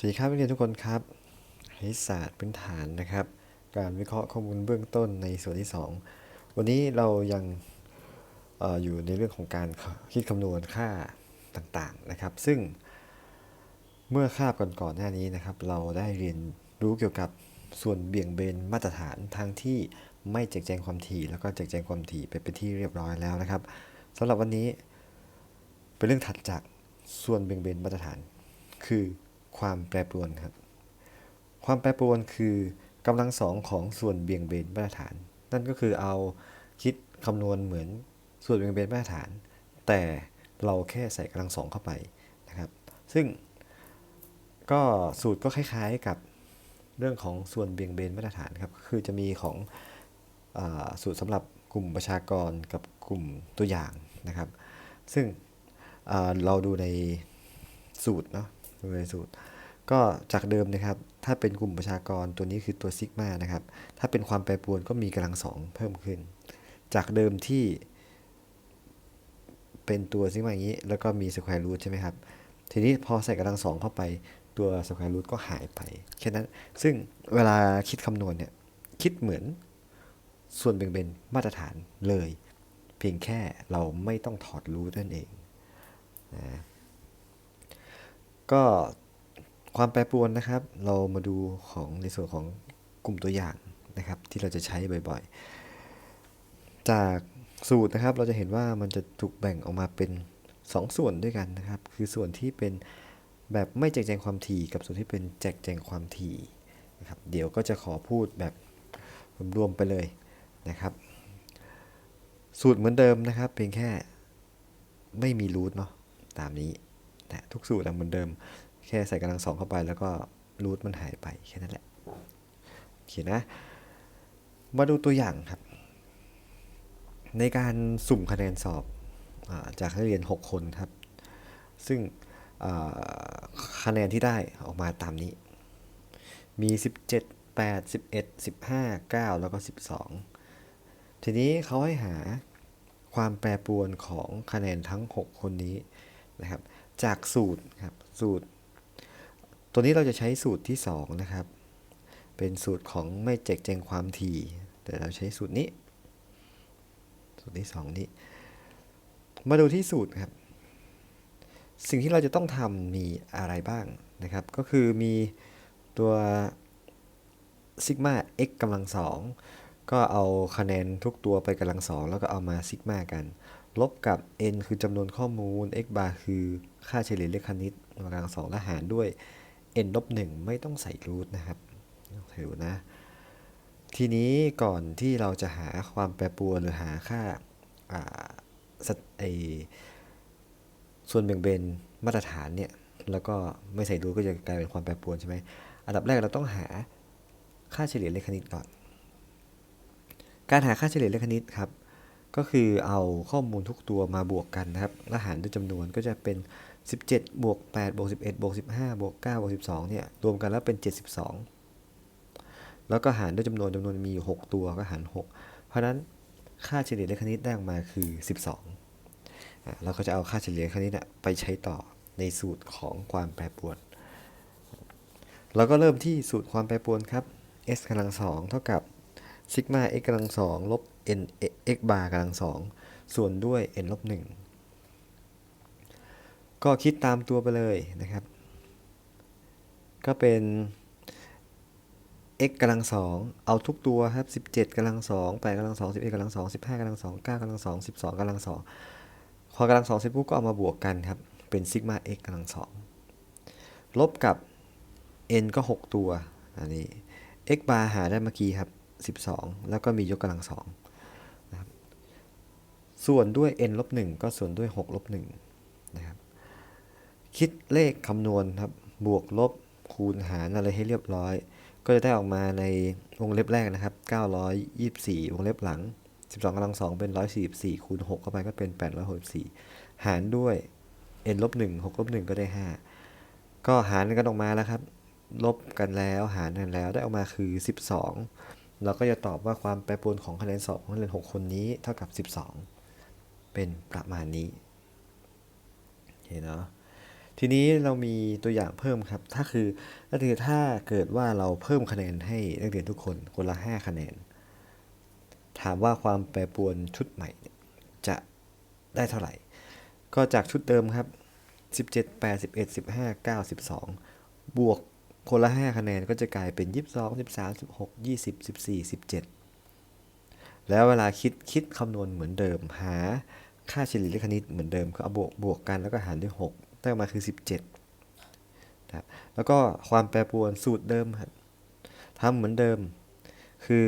สวัสดีครับนักเรียนทุกคนครับคณิตศาสตร์พื้นฐานนะครับ การวิเคราะห์ข้อมูลเบื้องต้นในส่วนที่ 2 วันนี้เรายังออยู่ในเรื่องของการคิดคำนวณค่าต่างๆนะครับ ซึ่งเมื่อคาบก่อนๆหน้านี้นะครับ เราได้เรียนรู้เกี่ยวกับส่วนเบี่ยงเบนมาตรฐานทางที่ไม่แจกแจงความถี่ แล้วก็แจกแจงความถี่ไปเป็นที่เรียบร้อยแล้วนะครับสำหรับวันนี้เป็นเรื่องถัดจากส่วนเบี่ยงเบนมาตรฐาน คือ ความแปรปรวนครับ ความแปรปรวนคือกำลังสองของส่วนเบี่ยงเบนมาตรฐาน นั่นก็คือเอาคิดคำนวณเหมือนส่วนเบี่ยงเบนมาตรฐาน แต่เราแค่ใส่กำลังสองเข้าไปนะครับ ซึ่งก็สูตรก็คล้ายๆกับเรื่องของส่วนเบี่ยงเบนมาตรฐานครับ คือจะมีของอสูตรสำหรับกลุ่มประชากรกับกลุ่มตัวอย่างนะครับ ซึ่งเราดูในสูตรเนาะดูในสูตร ก็จากเดิมนะครับ ถ้าเป็นกลุ่มประชากรตัวนี้คือตัวซิกมานะครับ ถ้าเป็นความแปรปรวนก็มีกำลังสองเพิ่มขึ้น จากเดิมที่ เป็นตัวซิกมาอย่างนี้ แล้วก็มีสแควร์รูทใช่ไหมครับ ทีนี้พอใส่กำลังสองเข้าไปตัวสแควร์รูทก็หายไปแค่นั้น ซึ่งเวลาคิดคำนวณเนี่ย คิดเหมือนส่วนแบ่งเบนมาตรฐานเลย เพียงแค่เราไม่ต้องถอดรูทนั่นเองนะก็ ความแปรปรวนนะครับ เรามาดูของในส่วนของกลุ่มตัวอย่างนะครับ ที่เราจะใช้บ่อยๆ จากสูตรนะครับ เราจะเห็นว่ามันจะถูกแบ่งออกมาเป็น 2 ส่วนด้วยกันนะครับ คือส่วนที่เป็นแบบไม่แจกแจงความถี่กับส่วนที่เป็นแจกแจงความถี่นะครับ เดี๋ยวก็จะขอพูดแบบรวมๆไปเลยนะครับ สูตรเหมือนเดิมนะครับเพียงแค่ไม่มีรูทเนาะตามนี้นะทุกสูตรเหมือนเดิม แค่ใส่กำลังสองเข้าไป แล้วก็รูทมันหายไปแค่นั้นแหละโอเคนะ มาดูตัวอย่างครับ ในการสุ่มคะแนนสอบอาจากนักเรียน 6 คนครับ ซึ่งคะแนนที่ได้ออกมาตามนี้ มี 17 8 11 15 9 แล้วก็ 12 ทีนี้เขาให้หาความแปรปรวนของคะแนนทั้ง 6 คนนี้นะครับ จากสูตรครับสูตร ตัวนี้เราจะใช้สูตรที่ 2 นะครับ เป็นสูตรของไม่แจกแจงความถี่ แต่เราใช้สูตรนี้ สูตรที่ 2 นี้ มาดูที่สูตรครับ สิ่งที่เราจะต้องทำมีอะไรบ้างนะครับ ก็คือมีตัวซิกมา x กำลังสองก็เอาคะแนนทุกตัวไปกำลังสองแล้วก็เอามาซิกมากัน ลบกับ n คือจำนวนข้อมูล x bar คือค่าเฉลี่ยเลขคณิตมากำลังสองและหารด้วย n ลบหนึ่งไม่ต้องใส่รูทนะครับไม่ต้องใส่รูทนะ ทีนี้ก่อนที่เราจะหาความแปรปรวนหรือหาค่าาสตไอส่วนแบ่งเบนมาตรฐานเนี่ย แล้วก็ไม่ใส่รูทก็จะกลายเป็นความแปรปรวนใช่ไหมอันดับแรกเราต้องหาค่าเฉลี่ยเลขคณิตก่อน การหาค่าเฉลี่ยเลขคณิตครับ ก็คือเอาข้อมูลทุกตัวมาบวกกันนะครับ แล้วหารด้วยจำนวนก็จะเป็น 17บวก8บวก11บวก15บวก9บวก12เนี่ยรวมกันแล้วเป็น 72 แล้วก็หารด้วยจำนวนจำนวนมีอยู่ 6 ตัวก็หาร 6 เพราะนั้นค่าเฉลี่ยเลขคณิตได้ออกมาคือ 12อะเราก็จะเอาค่าเฉลี่ยเลขคณิตน่ะไปใช้ต่อในสูตรของความแปรปรวนเราก็เริ่มที่สูตรความแปรปรวนครับ s กำลังสองเท่ากับซิกมา x กำลังสองลบ n x bar กำลังสองส่วนด้วย n ลบหนึ่ง ก็คิดตามตัวไปเลยนะครับ ก็เป็น x กำลังสองเอาทุกตัวครับ 17กำลังสอง8กำลังสอง11กำลังสอง15กำลังสอง9กำลังสอง12กำลังสองพอกำลังสองเสร็จปุ๊บก็เอามาบวกกันครับ เป็นซิกมา x กำลังสองลบกับ n ก็ 6 ตัวอันนี้ x bar หาได้เมื่อกี้ครับ 12 แล้วก็มียกกำลังสองนะครับส่วนด้วย n ลบ1ก็ส่วนด้วย 6 ลบ1นะครับ คิดเลขคำนวณครับ บวกลบคูณหารอะไรให้เรียบร้อย ก็จะได้ออกมาในวงเล็บแรกนะครับ 924 วงเล็บหลัง 12กำลังสองเป็น 144 คูณ6เข้าไปก็เป็น 864 หารด้วย n ลบ1 6ลบ1ก็ได้ 5 ก็หารกันออกมาแล้วครับ ลบกันแล้วหารกันแล้วได้ออกมาคือ 12 เราก็จะตอบว่าความแปรปรวนของคะแนนสอบของนักเรียน 6 คนนี้เท่ากับ 12 เป็นประมาณนี้โอเคเนาะ ทีนี้เรามีตัวอย่างเพิ่มครับ ถ้าคือก็คือถ้าเกิดว่าเราเพิ่มคะแนนให้นักเรียนทุกคนคนละ 5 คะแนน ถามว่าความแปรปรวนชุดใหม่ จะได้เท่าไหร่ ก็จากชุดเดิมครับ 17 8 11 15 9 12 บวกคนละ 5 คะแนนก็จะกลายเป็น 22 13 16 20 14 17 แล้วเวลาคิดคิดคำนวณเหมือนเดิม หาค่าเฉลี่ยเลขคณิตเหมือนเดิมก็เอาบวกบวกกันแล้วก็หารด้วย 6 ได้ออกมาคือ 17นะแล้วก็ความแปรปรวนสูตรเดิมครับทำเหมือนเดิม คือ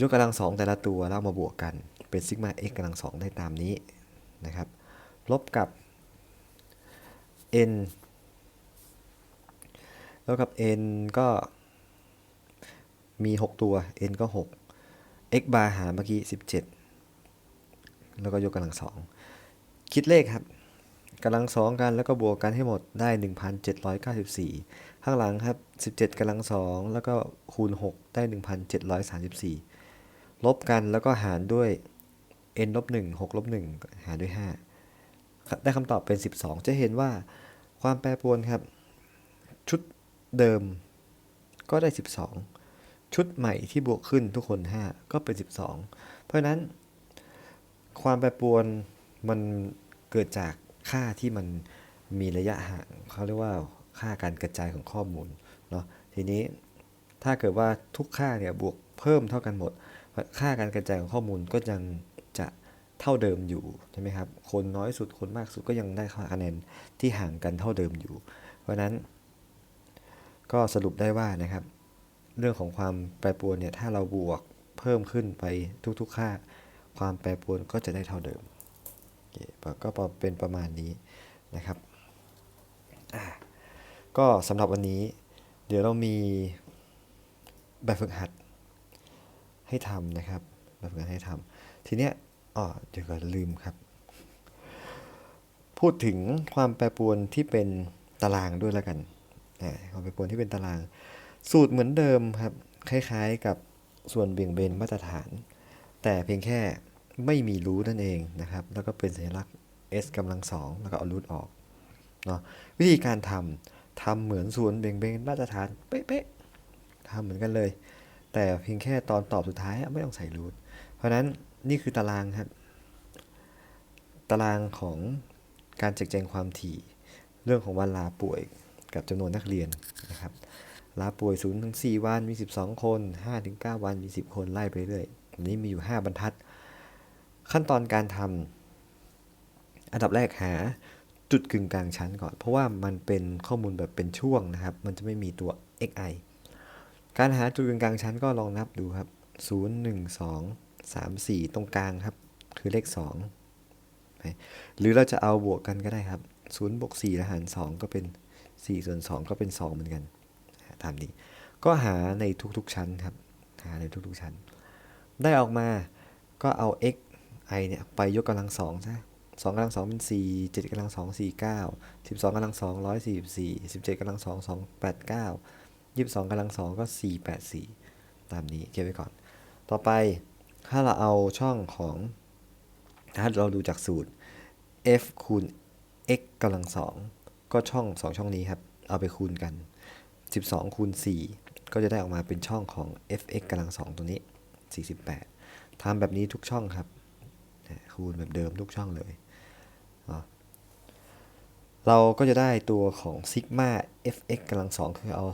ยกกำลังสองแต่ละตัวแล้วามาบวกกันเป็นซิกมา x กำลังสองได้ตามนี้นะครับ ลบกับ n แล้วกับ n ก็มี 6 ตัว n ก็ 6 x bar หารเมื่อกี้ 17 แล้วก็ยกกำลังสอง คิดเลขครับ กำลังสองกันแล้วก็บวกกันให้หมดได้ 1,794 ข้างหลังครับ 17กำลังสองแล้วก็คูณ 6 ได้ 1,734 ลบกันแล้วก็หารด้วย n ลบ1 6ลบ1หารด้วย 5 ได้คำตอบเป็น 12 จะเห็นว่าความแปรปรวนครับ ชุดเดิมก็ได้ 12 ชุดใหม่ที่บวกขึ้นทุกคน 5 ก็เป็น 12 เพราะฉะนั้น ความแปรปรวนมันเกิดจาก ค่าที่มันมีระยะห่างเขาเรียกว่าค่าการกระจายของข้อมูลเนาะทีนี้ถ้าเกิดว่าทุกค่าเนี่ยบวกเพิ่มเท่ากันหมด ค่าการกระจายของข้อมูลก็ยังจะเท่าเดิมอยู่ใช่ไหมครับคนน้อยสุดคนมากสุดก็ยังได้คะแนนที่ห่างกันเท่าเดิมอยู่ เพราะนั้น ก็สรุปได้ว่านะครับ เรื่องของความแปรปรวนเนี่ยถ้าเราบวกเพิ่มขึ้นไปทุกๆค่า ความแปรปรวนก็จะได้เท่าเดิม ก็เป็นประมาณนี้นะครับก็สำหรับวันนี้ เดี๋ยวเรามีแบบฝึกหัดให้ทำนะครับแบบฝึกหัดให้ทำทีเนี้ยอ๋อเดี๋ยวก็ลืมครับ พูดถึงความแปรปรวนที่เป็นตารางด้วยแล้วกันความแปรปรวนที่เป็นตาราง สูตรเหมือนเดิมครับ คล้ายๆกับส่วนเบี่ยงเบนมาตรฐาน แต่เพียงแค่ ไม่มีรูทนั่นเองนะครับ แล้วก็เป็นสัญลักษณ์ s กำลังสองแล้วก็เอารูทออกเนาะวิธีการทำทำเหมือนส่วนเบ่งเบนมาตรฐานเป๊ะๆทำเหมือนกันเลย แต่เพียงแค่ตอนตอบสุดท้ายไม่ต้องใส่รูทเพราะฉะนั้นนี่คือตารางครับ ตารางของการแจกแจงความถี่ เรื่องของวันลาป่วยกับจำนวนนักเรียนนะครับลาป่วย0ถึง4วันมี 12 คน5ถึง9วันมี 10 คนไล่ไปเรื่อยอันนี้มีอยู่ 5 บรรทัด ขั้นตอนการทำอันดับแรกหาจุดกึ่งกลางชั้นก่อน เพราะว่ามันเป็นข้อมูลแบบเป็นช่วงนะครับ มันจะไม่มีตัว xi การหาจุดกึ่งกลางชั้นก็ลองนับดูครับ 0 1 2 3 4 ตรงกลางครับ คือเลข2หรือเราจะเอาบวกกันก็ได้ครับ0บวก4แล้วหาร 2 ก็เป็น 4 ส่วน 2 ก็เป็น 2 เหมือนกันตามนี้ก็หาในทุกๆชั้นครับ หาในทุกๆชั้น ได้ออกมาก็เอา x i เนี่ยไปยกกำลังสองซะสองกำลังสองเป็นสี่เจ็ดกำลังสองสี่เก้าสิบสองกำลังสองร้อยสี่สิบสี่สิบเจ็ดกำลังสองสองแปดเก้ายี่สิบสองกำลังสองก็สี่แปดสี่ตามนี้เก็บไว้ก่อน ต่อไปถ้าเราเอาช่องของถ้าเราดูจากสูตร f คูณ x กำลังสองก็ช่องสองช่องนี้ครับ เอาไปคูณกัน 12 คูณ 4 ก็จะได้ออกมาเป็นช่องของ fx กำลังสองตัวนี้ 48ทำแบบนี้ทุกช่องครับ คูณแบบเดิมทุกช่องเลย เราก็จะได้ตัวของซิกมา fx กำลังสองคือเอา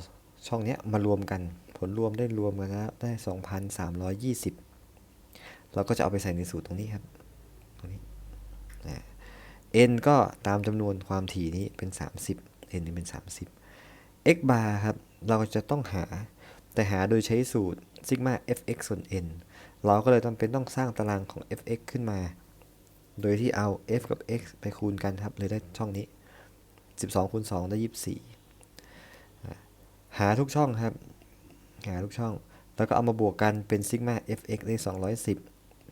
ช่องนี้มารวมกัน ผลรวมได้รวมกันแล้วได้ 2,320 เราก็จะเอาไปใส่ในสูตรตรงนี้ครับ ตรงนี้ n ก็ตามจำนวนความถี่นี้เป็น 30 n นี่เป็น 30 x bar ครับ เราจะต้องหาแต่หาโดยใช้สูตรซิกมา fx ส่วน n เราก็เลยจำเป็นต้องสร้างตารางของ fx ขึ้นมา โดยที่เอา f กับ x ไปคูณกันครับเลยได้ช่องนี้ 12คูณ2ได้ 24 หาทุกช่องครับ หาทุกช่อง แล้วก็เอามาบวกกันเป็นซิกมา fx ได้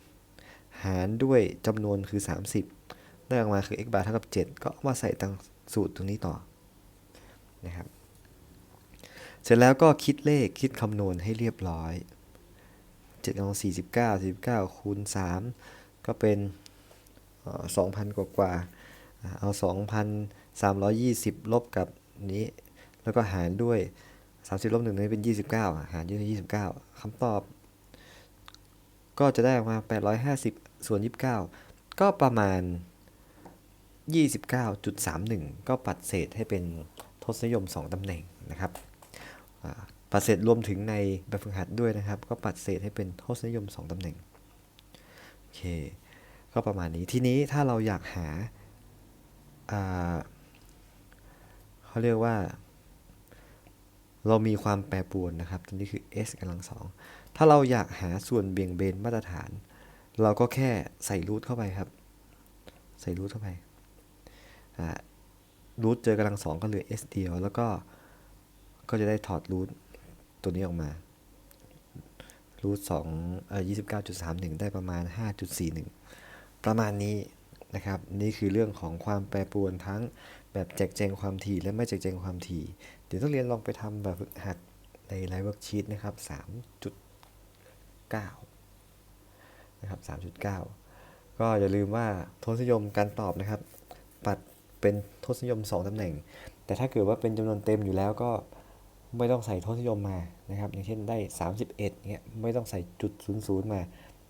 210 หารด้วยจำนวนคือ 30 ได้ออกมาคือ x bar เท่ากับ 7 ก็เอามาใส่ตังสูตรตรงนี้ต่อนะครับ เสร็จแล้วก็คิดเลขคิดคำนวณให้เรียบร้อย 7กำลัง49 49คูณ3ก็เป็นสองพันกว่ากว่า เอา 2,320 ลบกับนี้ แล้วก็หารด้วย 30ลบ1นี้เป็น 29 หารด้วย29 คำตอบ ก็จะได้ออกมา 850 ส่วน 29 ก็ประมาณ 29.31 ก็ปัดเศษให้เป็นทศนิยม 2ตำแหน่งนะครับ ปัดเศษรวมถึงในแบบฝึกหัดด้วยนะครับ ก็ปัดเศษให้เป็นทศนิยม 2 ตำแหน่ง โอเค ก็ประมาณนี้ ทีนี้ถ้าเราอยากหาเขาเรียกว่า เรามีความแปรปรวนนะครับตัวนี้คือ s กำลังสอง ถ้าเราอยากหาส่วนเบี่ยงเบนมาตรฐาน เราก็แค่ใส่รูทเข้าไปครับ ใส่รูทเข้าไปรูทเจอกำลังสองก็เหลือ s เดียว แล้วก็ก็จะได้ถอดรูท ตัวนี้ออกมารูทสองเอ่อยี่สิบเก้าจุดสามหนึ่งได้ประมาณห้าจุดสี่หนึ่งประมาณนี้นะครับ นี่คือเรื่องของความแปรปรวนทั้งแบบแจกแจงความถี่และไม่แจกแจงความถี่ เดี๋ยวต้องเรียนลองไปทำแบบฝึกหัดในไลฟ์เวิร์กชีตนะครับสามจุดเก้านะครับสามจุดเก้าก็อย่าลืมว่าทศนิยมการตอบนะครับ ปัดเป็นทศนิยม 2ตำแหน่ง แต่ถ้าเกิดว่าเป็นจำนวนเต็มอยู่แล้วก็ ไม่ต้องใส่ทศนิยมมานะครับ อย่างเช่นได้ 31เงี้ยไม่ต้องใส่จุด00มา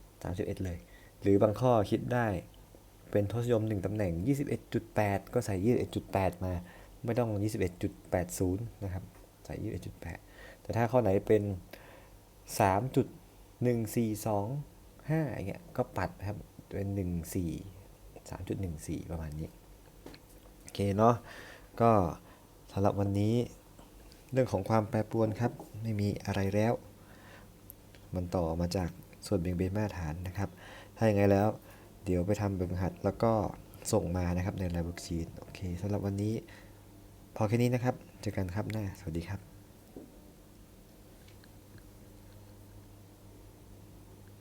31 เลย หรือบางข้อคิดได้เป็นทศนิยม 1ตำแหน่ง 21.8 ก็ใส่ 21.8 มา ไม่ต้อง 21.80 นะครับ ใส่ 21.8 แต่ถ้าข้อไหนเป็น 3.1425อย่างเงี้ยก็ปัดนะครับเป็น14 3.14 ประมาณนี้ โอเคเนาะก็สำหรับวันนี้ เรื่องของความแปรปรวนครับ ไม่มีอะไรแล้ว มันต่อมาจากส่วนเบี่ยงเบนมาตรฐานนะครับ ถ้าอย่างไรแล้ว เดี๋ยวไปทำแบบฝึกหัดแล้วก็ส่งมานะครับในไลน์เวิร์กชีตโอเคสำหรับวันนี้ พอแค่นี้นะครับ เจอกันครับหน้า สวัสดีครับ